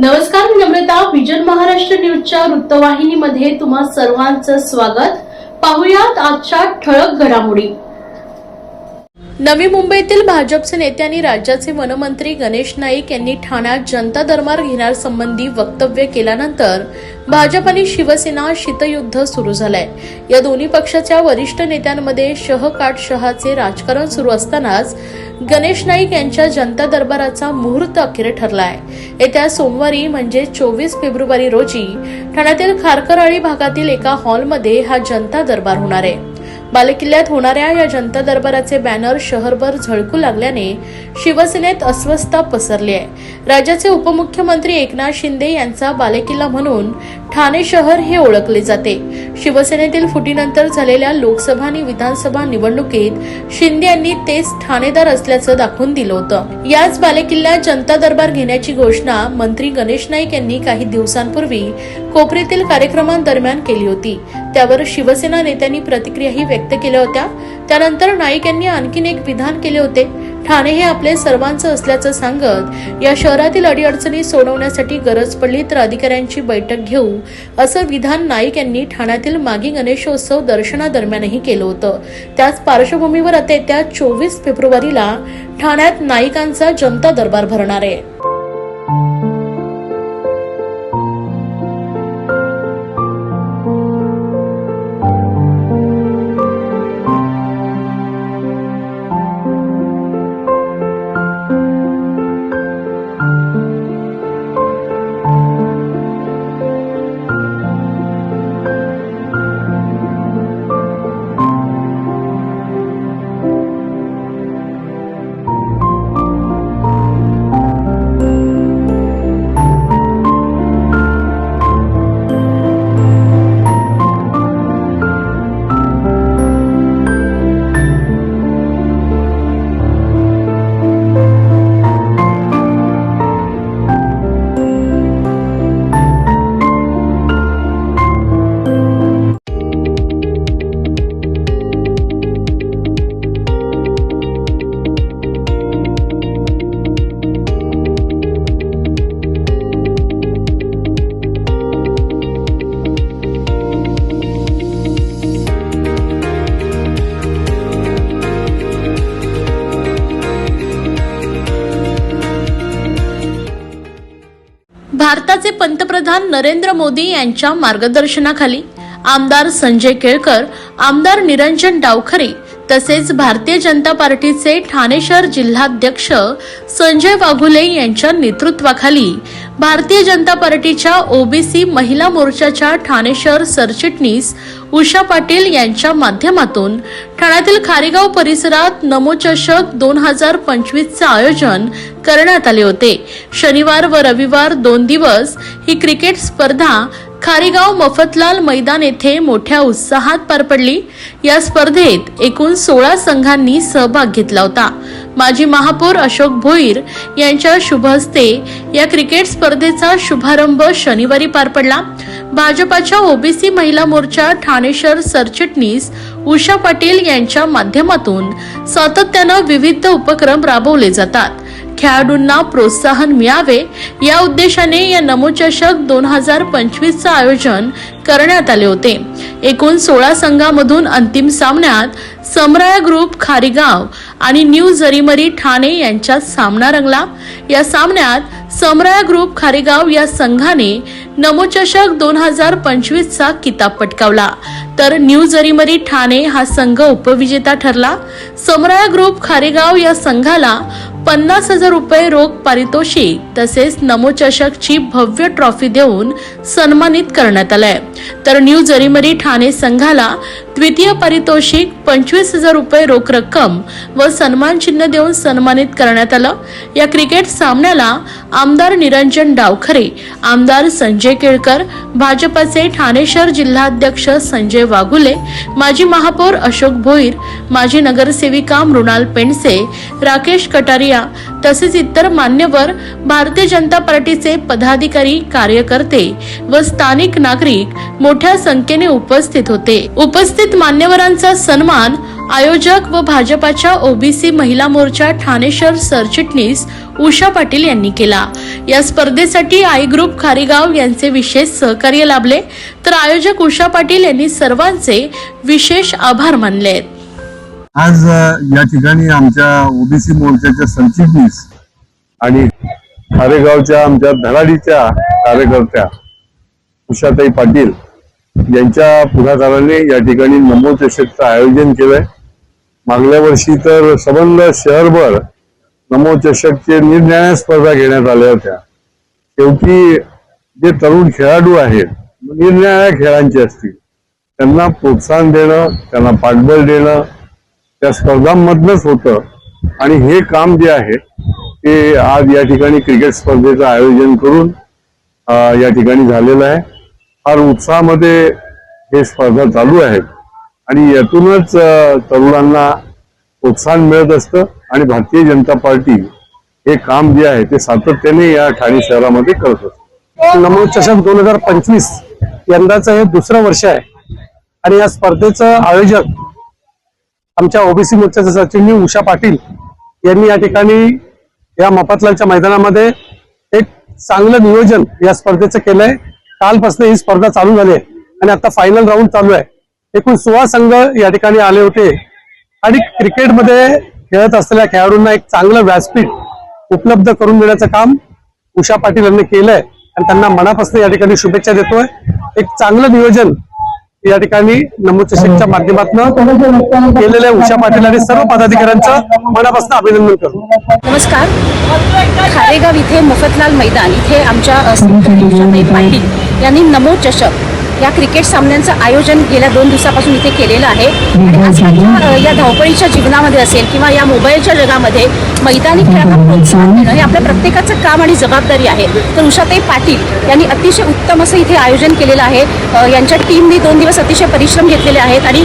नमस्कार मी नम्रता. विजन महाराष्ट्र न्यूजच्या वृत्तवाहिनीमध्ये तुम्हा सर्वांचं स्वागत. पाहुयात आजच्या ठळक घडामोडी. नवी मुंबईतील भाजपचे नेते आणि राज्याचे वनमंत्री गणेश नाईक यांनी ठाण्यात जनता दरबार घेण्यासंबंधी वक्तव्य केल्यानंतर भाजप आणि शिवसेना शीतयुद्ध सुरू झालंय. या दोन्ही पक्षाच्या वरिष्ठ नेत्यांमध्ये शह काट शहाचे राजकारण सुरू असतानाच गणेश नाईक यांच्या जनता दरबाराचा मुहूर्त अखेर ठरलाय. येत्या सोमवारी म्हणजे चोवीस फेब्रुवारी रोजी ठाण्यातील खारकराळी भागातील एका हॉलमध्ये हा जनता दरबार होणार आहे. बालेकिल्ल्यात होणाऱ्या या जनता दरबाराचे बॅनर शहरभर झळकू लागल्याने शिवसेनेत अस्वस्थता पसरली आहे. राज्याचे उपमुख्यमंत्री एकनाथ शिंदे यांचा बालेकिल्ला म्हणून ठाणे शहर हे ओळखले जाते. शिवसेनेतील फुटीनंतर झालेल्या लोकसभा आणि विधानसभा निवडणुकीत शिंदे यांनी तेच ठाणेदार असल्याचं दाखवून दिलं होतं. याच बालेकिल्ल्यात जनता दरबार घेण्याची घोषणा मंत्री गणेश नाईक यांनी काही दिवसांपूर्वी कोपरीतील कार्यक्रमांदरम्यान केली होती. त्यावर शिवसेना नेत्यांनी प्रतिक्रियाही व्यक्त केल्या होत्या. त्यानंतर नाईक यांनी आणखीन एक विधान केले होते. ठाणे हे आपले सर्वांचं असल्याचं सांगत या शहरातील अडीअडचणी सोडवण्यासाठी गरज पडली तर अधिकाऱ्यांची बैठक घेऊ असं विधान नाईक यांनी ठाण्यातील मागी गणेशोत्सव दर्शनादरम्यानही केलं होतं. त्याच पार्श्वभूमीवर आता येत्या चोवीस फेब्रुवारीला ठाण्यात नाईकांचा जनता दरबार भरणार आहे. पंतप्रधान नरेंद्र मोदी यांच्या मार्गदर्शनाखाली आमदार संजय केळकर आमदार निरंजन डावखरे तसेच भारतीय जनता पार्टीचे ठाणे शहर जिल्हाध्यक्ष संजय वाघुले यांच्या नेतृत्वाखाली भारतीय जनता पार्टीच्या ओबीसी महिला मोर्चाच्या ठाणे शहर सरचिटणीस उषा पाटील यांच्या माध्यमातून ठाण्यातील खारेगाव परिसरात नमोचषक दोन हजार पंचवीसचे आयोजन करण्यात आले होते. शनिवार व रविवार दोन दिवस ही क्रिकेट स्पर्धा खारेगाव मफतलाल मैदान येथे मोठ्या उत्साहात पार पडली. या स्पर्धेत एकूण सोळा संघांनी सहभाग घेतला होता. माजी महापौर अशोक भोईर यांच्या शुभ हस्ते या क्रिकेट स्पर्धेचा शुभारंभ शनिवारी पार पडला. भाजपाच्या ओबीसी महिला मोर्चा ठाणे शहर सरचिटणीस उषा पाटील यांच्या माध्यमातून सातत्यानं विविध उपक्रम राबवले जातात. खेळाडूंना प्रोत्साहन मिळावे या उद्देशाने या नमोचषक दोन हजार पंचवीसचं आयोजन करण्यात आले होते. एकूण सोळा संघामधून अंतिम सामन्यात समराया ग्रुप खारीगाव आणि न्यू जरीमरी ठाणे यांच्यात सामना रंगला. या सामन्यात समराया ग्रुप खारेगाव या संघाने नमोचषक दोन हजार पंचवीसचा किताब पटकावला. तर न्यू जरीमरी ठाणे हा संघ उपविजेता ठरला. समराया ग्रुप खारेगाव या संघाला पन्नास हजार रुपये रोख पारितोषिक तसेच नमोचषकची भव्य ट्रॉफी देऊन सन्मानित करण्यात आलंय. तर न्यू जरीमरी ठाणे संघाला द्वितीय पारितोषिक पंचवीस हजार रुपये रोख रक्कम व सन्मान चिन्ह देऊन सन्मानित करण्यात आलं. या क्रिकेट सामन्याला आमदार निरंजन डावखरे आमदार संजय केळकर भाजपचे ठाणे शहर जिल्हाध्यक्ष संजय वाघुले माजी महापौर अशोक भोईर माजी नगरसेविका मृणाल पेंडसे राकेश कटारिया तसेच इतर मान्यवर भारतीय जनता पार्टीचे पदाधिकारी कार्यकर्ते व स्थानिक नागरिक मोठ्या संख्येने उपस्थित होते. उपस्थित मान्यवरांचा सन्मान आयोजक व भाजपाच्या ओबीसी महिला मोर्चा ठाणे शहर सरचिटणीस उषा पाटील यांनी केला. या स्पर्धेसाठी आई ग्रुप खारीगाव यांचे विशेष सहकार्य लाभले. तर आयोजक उषा पाटील यांनी सर्वांचे विशेष आभार मानले आहेत आज या ठिकाणी आमच्या ओबीसी मोर्चाच्या सरचिटणीस आणि खारेगावच्या आमच्या धडाडीच्या कार्यकर्त्या उषाताई पाटील यांच्या पुढाकाराने या ठिकाणी नमो चषकचं आयोजन केलंय. मागल्या वर्षी तर संबंध शहरभर नमो चषकचे निरनिराळ्या स्पर्धा घेण्यात आल्या होत्या. शेवटी जे तरुण खेळाडू आहेत निरनिराळ्या खेळांचे असतील त्यांना प्रोत्साहन देणं त्यांना पाठबळ देणं त्या स्पर्धांमधनच होतं. आणि हे काम जे आहे ते आज या ठिकाणी क्रिकेट स्पर्धेचं आयोजन करून या ठिकाणी झालेलं आहे. फार उत्साहामध्ये हे स्पर्धा चालू आहेत. आणि यातूनच तरुणांना प्रोत्साहन मिळत असतं आणि भारतीय जनता पार्टी हे काम जे आहे ते सातत्याने या ठाणे शहरामध्ये करत असते. नमो चषक दोन हजार पंचवीस यंदाचं हे दुसरं वर्ष आहे. आणि या स्पर्धेचं आयोजक आमच्या ओबीसी मोर्चाचे सचिव उषा पाटील यांनी या ठिकाणी या मफतलालच्या मैदानामध्ये एक चांगलं नियोजन या स्पर्धेचं केलंय. कालपासून ही स्पर्धा चालू झाली आहे आणि आता फायनल राऊंड चालू आहे. एकूण सोळा संघ या ठिकाणी आले होते. आणि क्रिकेटमध्ये खेळत असलेल्या खेळाडूंना एक चांगलं व्यासपीठ उपलब्ध करून देण्याचं काम उषा पाटील यांनी केलंय. आणि त्यांना मनापासून या ठिकाणी शुभेच्छा देतोय. एक चांगलं नियोजन या ठिकाणी नमो चषकच्या माध्यमातून केलेल्या उषा पाटील आणि सर्व पदाधिकाऱ्यांचं मनापासून अभिनंदन करतो. नमस्कार. खारेगाव इथे मोफतलाल मैदान इथे आमच्या पाटील यांनी नमो चषक या क्रिकेट सामन्यांचं आयोजन गेल्या दोन दिवसापासून इथे केलेलं आहे. आणि आजकालच्या या धावपळीच्या जीवनामध्ये असेल किंवा या मोबाईलच्या जगामध्ये मैदानी खेळाला प्रोत्साहन देणं हे आपल्या प्रत्येकाचं काम आणि जबाबदारी आहे. तर उषाताई पाटील यांनी अतिशय उत्तम असं इथे आयोजन केलेलं आहे. यांच्या टीमने दोन दिवस अतिशय परिश्रम घेतलेले आहेत आणि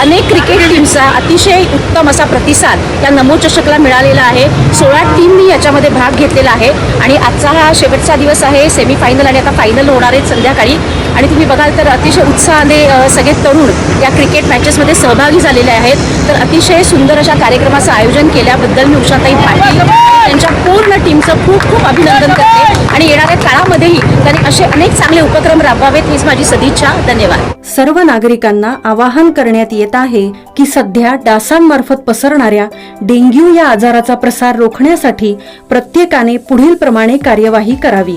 अनेक क्रिकेट टीमचा अतिशय उत्तम असा प्रतिसाद या नमो चषकला मिळालेला आहे. सोळा टीमनी याच्यामध्ये भाग घेतलेला आहे. आणि आजचा हा शेवटचा दिवस आहे सेमीफायनल आणि आता फायनल होणार आहे संध्याकाळी. आणि तुम्ही बघाल तर अतिशय उत्साहाने सगळे तरुण या क्रिकेट मॅचेसमध्ये सहभागी झालेले आहेत. तर अतिशय सुंदर अशा कार्यक्रमाचं आयोजन केल्याबद्दल मी उषाताई पाटील त्यांच्या पूर्ण टीमचं खूप खूप अभिनंदन करते. आणि येणाऱ्या काळामध्येही त्यांनी असे अनेक चांगले उपक्रम राबवावेत हीच माझी सदिच्छा. धन्यवाद. सर्व नागरिकांना आवाहन करण्यात येत आहे की सध्या डासांमार्फत पसरणाऱ्या डेंग्यू या आजाराचा प्रसार रोखण्यासाठी प्रत्येकाने पुढील प्रमाणे कार्यवाही करावी.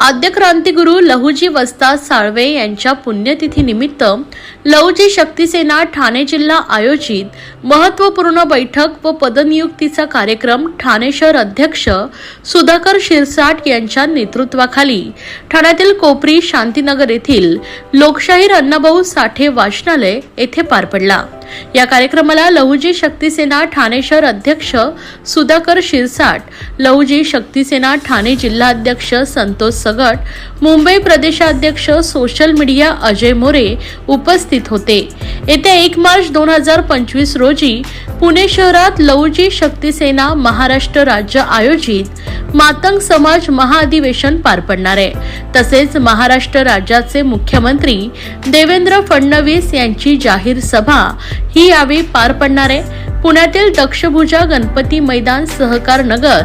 आद्य क्रांतिगुरू लहुजी वस्ताद साळवे यांच्या पुण्यतिथीनिमित्त लहुजी शक्तीसेना ठाणे जिल्हा आयोजित महत्त्वपूर्ण बैठक व पदनियुक्तीचा कार्यक्रम ठाणे शहर अध्यक्ष सुधाकर शिरसाट यांच्या नेतृत्वाखाली. ठाण्यातील कोपरी शांतीनगर येथील लोकशाहीर अण्णाभाऊ साठे वाचनालय येथे पार पडला. या कार्यक्रमाला लहुजी शक्ती सेना ठाणे शहर अध्यक्ष सुधाकर शिरसाट लहुजी शक्ती सेना ठाणे जिल्हाध्यक्ष संतोष सगट मुंबई प्रदेशाध्यक्ष सोशल मीडिया अजय मोरे उपस्थित होते. येत्या एक मार्च दोन हजार पंचवीस रोजी पुणे शहरात लहुजी शक्ती सेना महाराष्ट्र राज्य आयोजित मातंग समाज महाअधिवेशन पार पडणार आहे. तसेच महाराष्ट्र राज्याचे मुख्यमंत्री देवेंद्र फडणवीस यांची जाहीर सभा ही यावेळी पार पडणार. आहे पुण्यातील दक्षभुजा गणपती मैदान सहकार नगर.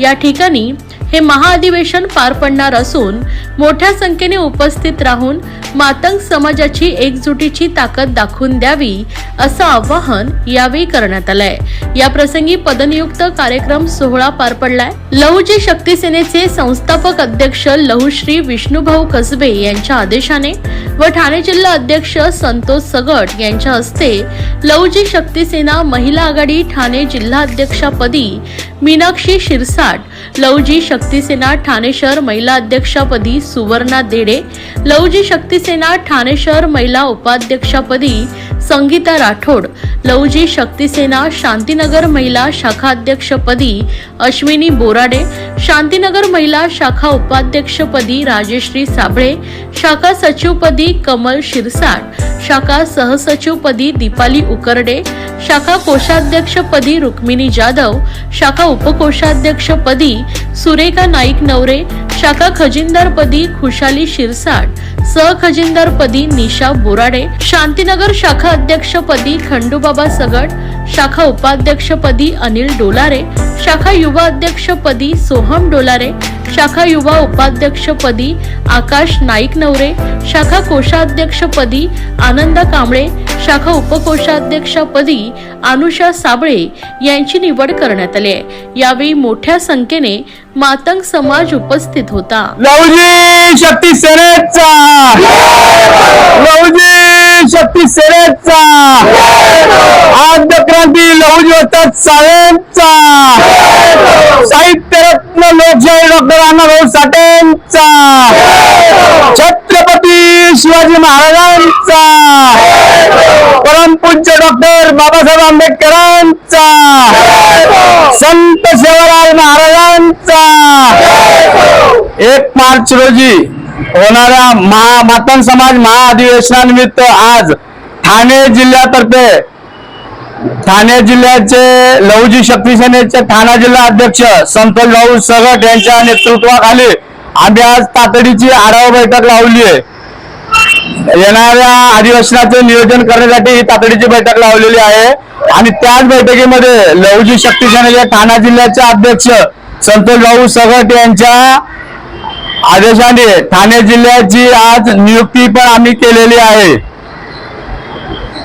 या ठिकाणी हे महाअधिवेशन पार पडणार असून मोठ्या संख्येने उपस्थित राहून मातंग समाजाची एकजुटीची ताकद दाखवून द्यावी असं आवाहन यावेळी करण्यात आलंय. या प्रसंगी पदनियुक्त कार्यक्रम सोहळा पार पडलाय. लहुजी शक्ती सेनेचे संस्थापक अध्यक्ष लहुश्री विष्णुभाऊ कसबे यांच्या आदेशाने व ठाणे जिल्हा अध्यक्ष संतोष सगट यांच्या हस्ते लहुजी शक्ती सेना महिला आघाडी ठाणे जिल्हाध्यक्षापदी मीनाक्षी शिरसाट लवजी शक्तीसेना ठाणे शहर महिला अध्यक्षपदी सुवर्णा देडे लवजी शक्तीसेना ठाणे शहर महिला उपाध्यक्षपदी संगीता राठोड लवजी शक्तीसेना शांतीनगर महिला शाखा अध्यक्षपदी अश्विनी बोराडे शांतीनगर महिला शाखा उपाध्यक्षपदी राजेश्री साबळे शाखा सचिवपदी कमल शिरसाट शाखा सहसचिवपदी दीपाली उकरडे शाखा कोषाध्यक्षपदी रुक्मिणी जाधव शाखा उपकोषाध्यक्षपदी सुरेखा नाईक नवरे शाखा खजिनदारपदी खुशाली शिरसाट सहखजिनदारपदी निशा बोराडे शांतीनगर शाखा अध्यक्षपदी खंडूबाबा सगट शाखा उपाध्यक्षपदी अनिल डोलारे शाखा युवा अध्यक्षपदी सोहम डोलारे शाखा युवा उपाध्यक्षपदी आकाश नाईक नवरे शाखा कोषाध्यक्षपदी आनंदा कांबळे शाखा उपकोषाध्यक्षपदी अनुषा साबळे यांची निवड करण्यात आली आहे. यावेळी मोठ्या संख्येने मातंग समाज उपस्थित होता. लहुजी शक्ती सेनेचा! लहुजी शक्ती सेनेचा! क्रांती साहेबचा. साहित्य रत्न लोकशाही डॉक्टर अण्णाभाऊ साठेंचा. छत्रपती शिवाजी महाराजांचा. परमपूज्य डॉक्टर बाबासाहेब आंबेडकरांचा. संत सेवालाल महाराजांचा. एक मार्च रोजी होणाऱ्या महा मातंग समाज महाअधिवेशनानिमित्त आज ठाणे जिल्ह्यातर्फे ठाणे जिल्ह्याचे लहुजी शक्ती सेनेचे ठाणा जिल्हा अध्यक्ष संतोष भाऊ सगट यांच्या नेतृत्वाखाली आम्ही आज तातडीची आढावा बैठक लावली आहे. येणाऱ्या अधिवेशनाचे नियोजन करण्यासाठी ही तातडीची बैठक लावलेली आहे. आणि त्याच बैठकीमध्ये लहुजी शक्ती सेनेचे ठाणा जिल्ह्याचे अध्यक्ष संतोष भाऊ सगट यांच्या आदेशाने ठाणे जिल्ह्याची आज नियुक्ती पण आम्ही केलेली आहे.